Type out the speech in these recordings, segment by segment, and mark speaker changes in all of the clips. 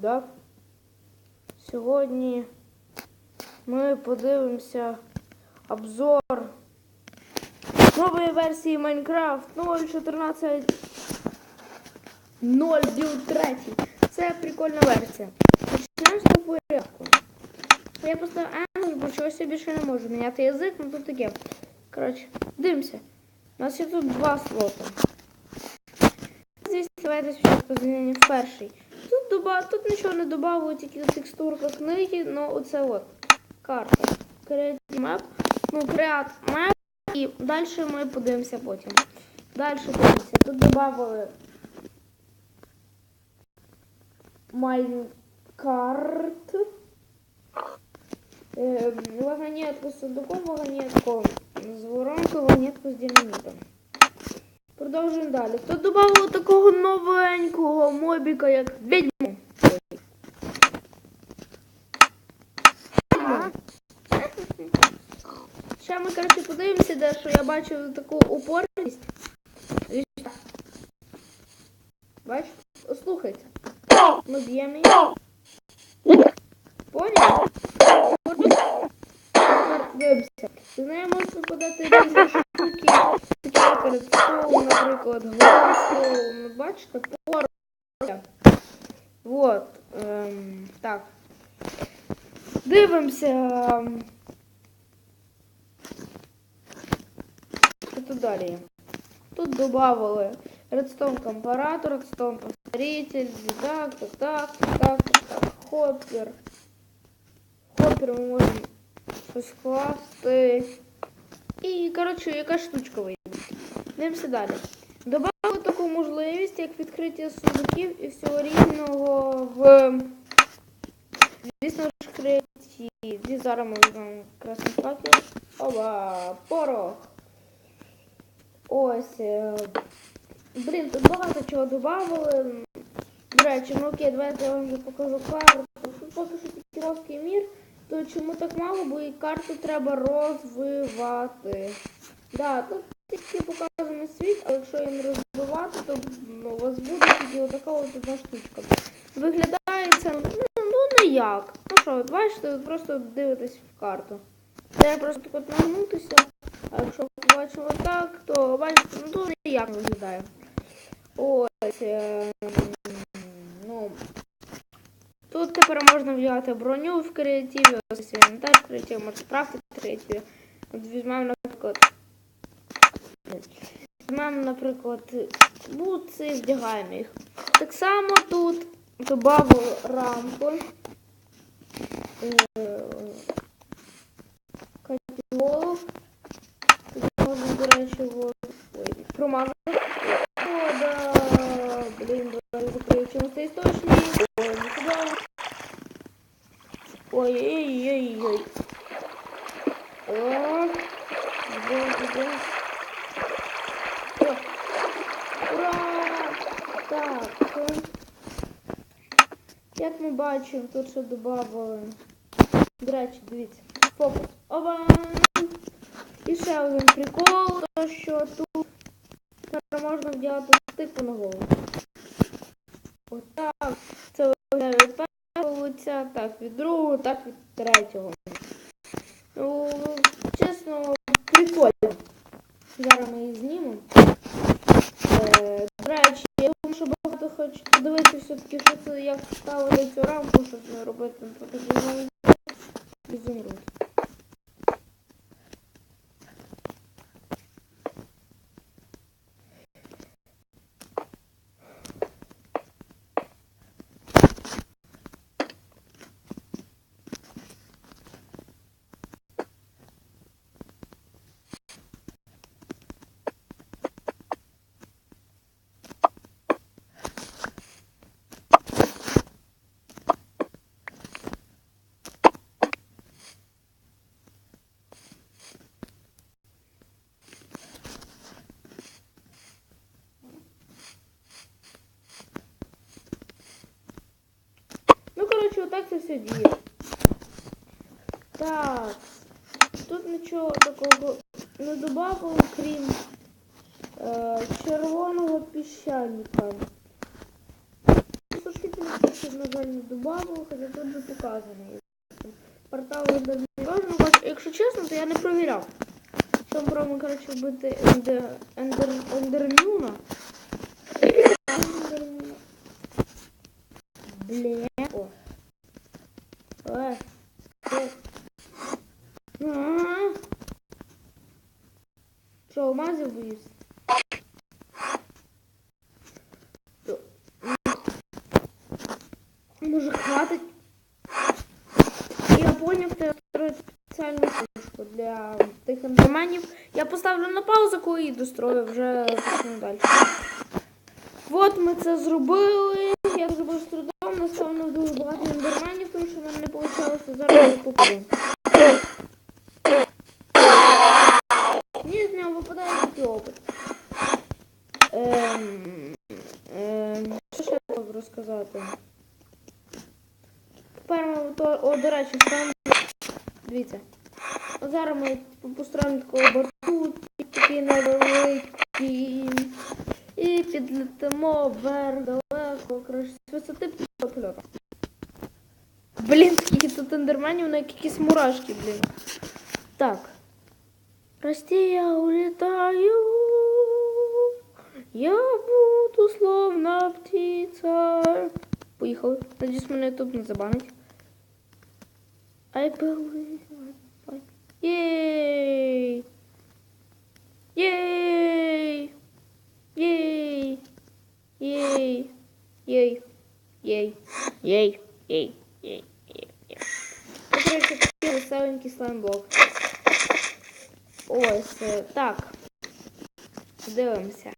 Speaker 1: Да? Сьогодні ми подивимося обзор нової версії Minecraft 0.14 0.3. Це прикольна версія. Почнемо з по порядку. Я поставив English, бо чогось я більше не можу міняти язик, ну тут таке. Коротше, дивимося. У нас є тут два слоти. Звісно, давайте спочатку в перший. Доба... тут нічого не додавали, тільки текстурка книги, ну оце от карта. Create map. Ну, create map. І далі ми подивимося потім. Далі дивимося. Тут додавали Майнкарт. Е, вагонетку з сундуком, вагонетку з воронкою, вагонетку з динамітом. Продовжуємо далі. Тут додали такого новенького мобіка, як відьму. Ще ми, коротше, подивимося, де що я бачу таку упорність. Бачиш? Слухайте. Ми б'ємо її. Поняв? Дивимося. З нею подати різні штуки, такі як редстоун, наприклад, глоустоун. Бачите, пор. Вот. Ем, так. Дивимося. Що тут далі? є? Тут додавали редстоун компаратор, редстоун повторитель, так, так, так, так, так, так, хоппер. Хоппер ми можемо щось класти. І, коротше, яка штучка вийде. Дивимося далі. Добавили таку можливість, як відкриття сундуків і всього різного в звісно ж креативі. Зараз ми візьмемо красний факел. Оба, порох. Ось. е, Блін, тут багато чого додавали. До речі, ну окей, давайте я вам вже покажу карту. Тут поки що тільки мір. То чому так мало, бо і карту треба розвивати. Да, тут тільки показаний світ, а якщо її не розвивати, то ну, у вас буде тільки отака от одна штучка. Виглядає це ну, ну не як. Ну що, от бачите, ви просто дивитесь в карту. Треба просто так от нагнутися, а якщо побачимо так, то бачите, ну тут ніяк виглядає. Ось. Е, ну, Тут тепер можна взяти броню в креативі, ось інвентар в креативі, можна креативі. От візьмемо, наприклад. Візьмемо, наприклад, буци, вдягаємо їх. Так само тут додали рамку. Е, Тут можна, до речі, вот, ой, промазати. Блін, Як ми бачимо, тут ще додавали. До речі, дивіться. Фокус. Оба! І ще один прикол, то що тут можна вдягати типу на голову. Отак. Це від першого лиця, так від другого, так від третього. Ну, чесно, прикольно. Зараз ми її знімемо. Е, До речі, я думаю, що багато хочуть подивитися все-таки, що це як ставили цю рамку, щоб не робити такий ізумруд. Ну, отак це все діє. Так. Тут нічого такого не додавало, крім е, червоного піщаника. Сушитель на жаль, не додавали, хоча тут же показано. Портал ендер не Якщо чесно, то я не провіряв. Ми пробуємо, коротше, вбити ендер, ендер. Ендермюна. Бля. О. Е. Е. А. Що, алмазів боюсь? Може хватить? Я поняв, ти строїть спеціальну пушку для тих ендерменів. Я поставлю на паузу, коли її дострою, вже почну далі. От ми це зробили. Я зробив з трудом, настав на дуже багато ендерменів, тому що мене не вийшло. Зараз я куплю. Ні, з нього випадає такий опит. Ем, ем, що ще я можу розказати? Тепер ми, то, ставимо. Дивіться. Зараз ми построїмо такого батут, такий невеликий. І підлетимо вверх далеко, коротше, з висоти польоту. Блін, скільки тут ендерменів, на якісь мурашки, блін. Так. Прости, я улетаю. Я буду словно птица. Поїхали. Надіюсь, мене тут не забанить. I believe. Єй! Єй! Єй! Єй! Єй! Єй! Єй! Це, коротше, такий веселенький слаймблок. Ось е, так. Дивимося.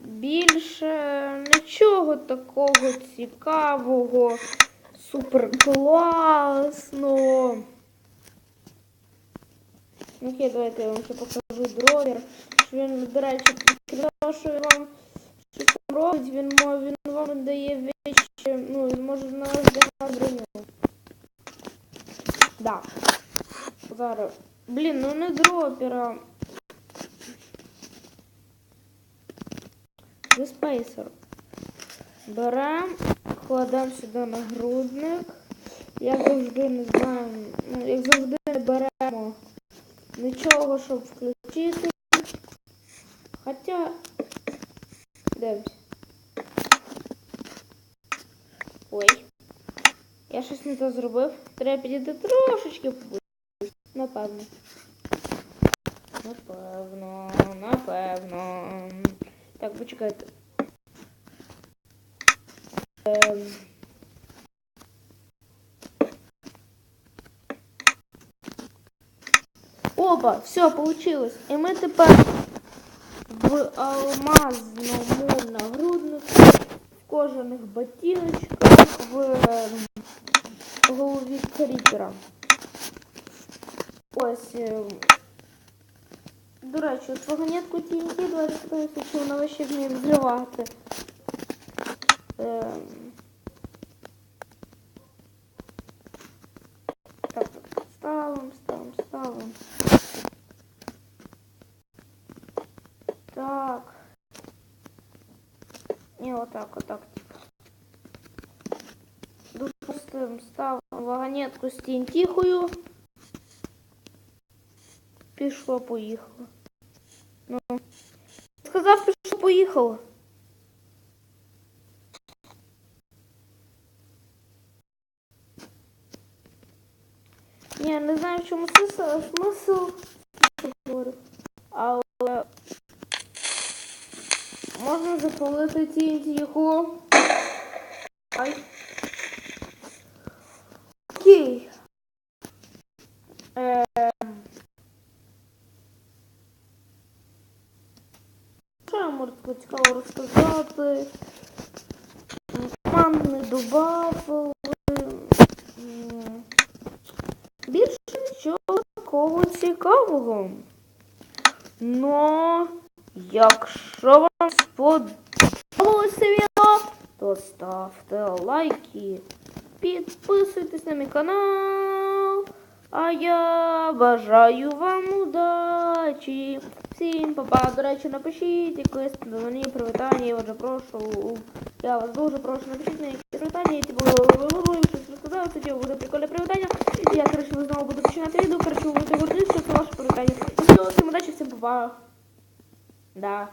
Speaker 1: Більше нічого такого цікавого, супер класного. Окей, давайте я вам ще покажу дровер. Він, до речі, того, що він вам щось робить, він, він вам дає вещі, ну, він може на на броню. Да. Зараз. Блін, ну не дропера. Диспейсер. Беремо, кладемо сюди нагрудник. Як завжди не ну, як завжди не беремо нічого, щоб включити. Хоча. Дивимось. Ой. Я щось не то зробив. Треба підійти трошечки поближче. Напевно. Напевно, напевно. Так, почекайте. Ем. Опа, все, получилось. І ми тепер в алмазному нагруднику, в кожаних ботиночках, в голові кріпера. Ось. До речі, от вагонетку TNT, давайте подивимося, чи вона вообще вміє взривати. Ем. ставим, ставим, ставим. Так. І отак, отак, типа. Допустим, ставимо вагонетку з тінтіхою. Пішло, поїхало. Ну. Сказав, пішло, поїхало. Не знаю, чому смисл, смисл. Але можна запалити тінтіху. Ай. Окей. Е, Що я можу цікаво розказати? Мам не добавили. М, Більше нічого такого цікавого. Но якщо вам сподобалося відео, то ставте лайки, підписуйтесь на мій канал. А я бажаю вам удачі. Всім папа. До речі, напишіть якесь мені привітання, я вже прошу. Я вас дуже прошу, напишіть мені якесь привітання, типу щось тоді буде прикольне привітання. Я, коротше, знову буду починати відео, коротше, ви будете гордитися, це ваше привітання. Всім удачі, всім бува. Да.